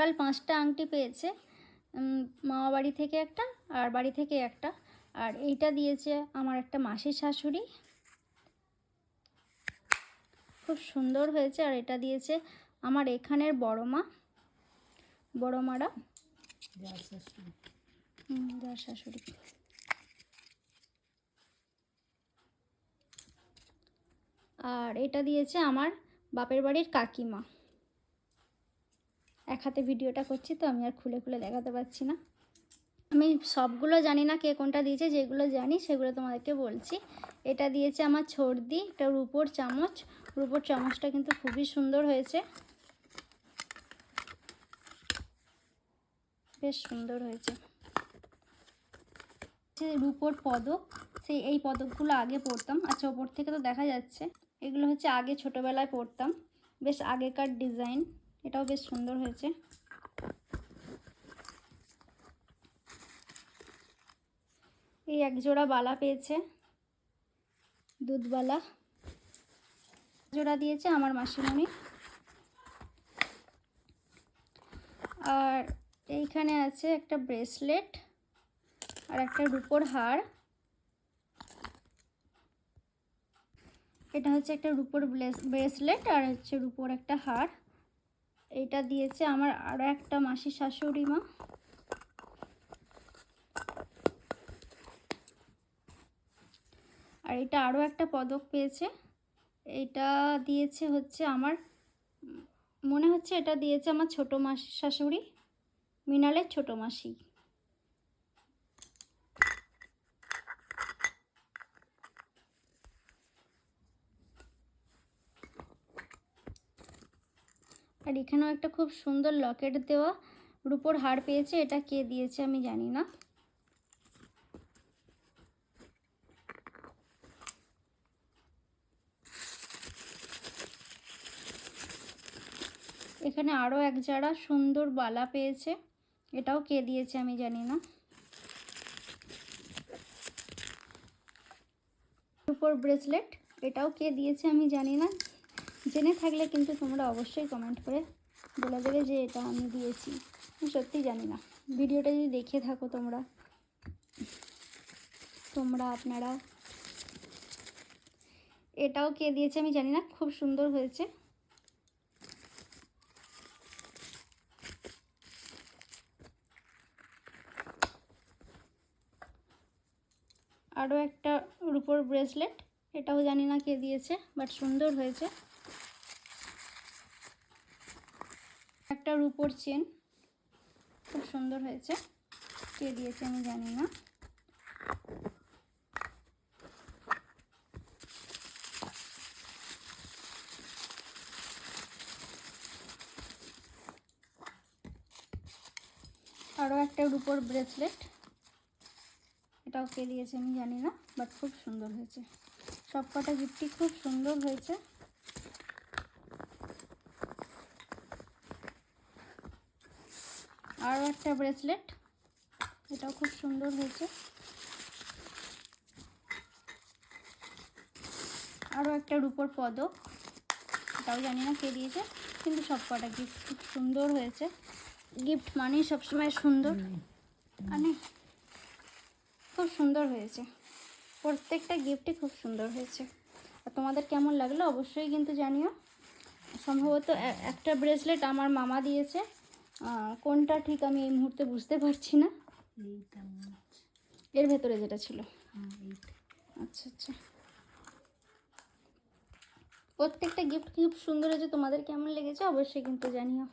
Total পাঁচটা আংটি পেয়েছে। মামা বাড়ি থেকে একটা আর বাড়ি থেকে একটা। আর এইটা দিয়েছে আমার একটা মাসির শাশুড়ি। খুব সুন্দর হয়েছে আর এটা দিয়েছে আমার এখানের বড় মা বড় মারা। যার শাশুড়ি। আর এটা দিয়েছে আমার বাপের বাড়ির কাকিমা। এক হাতে ভিডিওটা করছি তো আমি আর খুলে খুলে দেখাতে পারছি না। আমি সবগুলো জানি না কে কোনটা দিয়েছে, যেগুলো জানি সেগুলো তোমাদেরকে বলছি। এটা দিয়েছে আমার ছর্দি একটা রুপোর চামচ। রুপোর চামচটা কিন্তু খুবই সুন্দর হয়েছে। বেশ সুন্দর হয়েছে। রুপোর পদক, সেই এই পদকগুলো আগে পরতাম আচ্ছা ওপর থেকে তো দেখা যাচ্ছে। এগুলো হচ্ছে আগে ছোটোবেলায় পরতাম বেশ আগেকার ডিজাইন। এটাও বেশ সুন্দর হয়েছে। এই এক জোড়া বালা পেয়েছে দুধবালা জোড়া দিয়েছে আমার মাসিমণি। আর এইখানে আছে একটা ব্রেসলেট আর একটা রুপোর হার। এটা হচ্ছে একটা রুপোর ব্রেসলেট আর হচ্ছে রুপোর একটা হার। এইটা দিয়েছে আমার আরও একটা মাসি শাশুড়ি মা। আর এটা আরও একটা পদক পেয়েছে। এটা দিয়েছে হচ্ছে আমার, মনে হচ্ছে এটা দিয়েছে আমার ছোটো মাসি শাশুড়ি মিনালের ছোটো মাসি। আর এখানেও একটা খুব সুন্দর লকেট দেওয়া রুপোর হার পেয়েছে, এটা কে দিয়েছে আমি জানি না। এখানে আরও এক জাড়া সুন্দর বালা পেয়েছে, এটাও কে দিয়েছে আমি জানি না। রুপোর ব্রেসলেট, এটাও কে দিয়েছে আমি জানি না। জেনে থাকলে কিন্তু তোমরা অবশ্যই কমেন্ট করে বলে দেবে যে এটা আমি দিয়েছি। আমি সত্যি জানি না। ভিডিওটা যদি দেখে থাকো তোমরা তোমরা আপনারা, এটাও কে দিয়েছে আমি জানি না, খুব সুন্দর হয়েছে। আরও একটা রুপোর ব্রেসলেট এটাও জানি না কে দিয়েছে বাট সুন্দর হয়েছে। একটা রুপোর চেন। খুব সুন্দর হয়েছে। কে দিয়েছে আমি জানি না। আরও একটা রুপোর ব্রেসলেট। এটাও কে দিয়েছে আমি জানি না, বাট খুব সুন্দর হয়েছে। সব কটা গিফটই খুব সুন্দর হয়েছে। আরও একটা ব্রেসলেট এটাও খুব সুন্দর হয়েছে। আরও একটা রুপোর পদক। এটাও জানি না কে দিয়েছে কিন্তু সব কটা গিফট খুব সুন্দর হয়েছে। গিফট মানেই সবসময় সুন্দর। মানে খুব সুন্দর হয়েছে। প্রত্যেকটা গিফটই খুব সুন্দর হয়েছে। আর তোমাদের কেমন লাগল অবশ্যই কিন্তু জানিও। সম্ভবত একটা ব্রেসলেট আমার মামা দিয়েছে। কোনটা ঠিক আমি এই মুহূর্তে বুঝতে পারছি না। এর ভেতরে যেটা ছিল। হ্যাঁ আচ্ছা আচ্ছা। প্রত্যেকটা গিফট খুব সুন্দর হয়েছে তোমাদের কেমন লেগেছে অবশ্যই কিন্তু জানিও।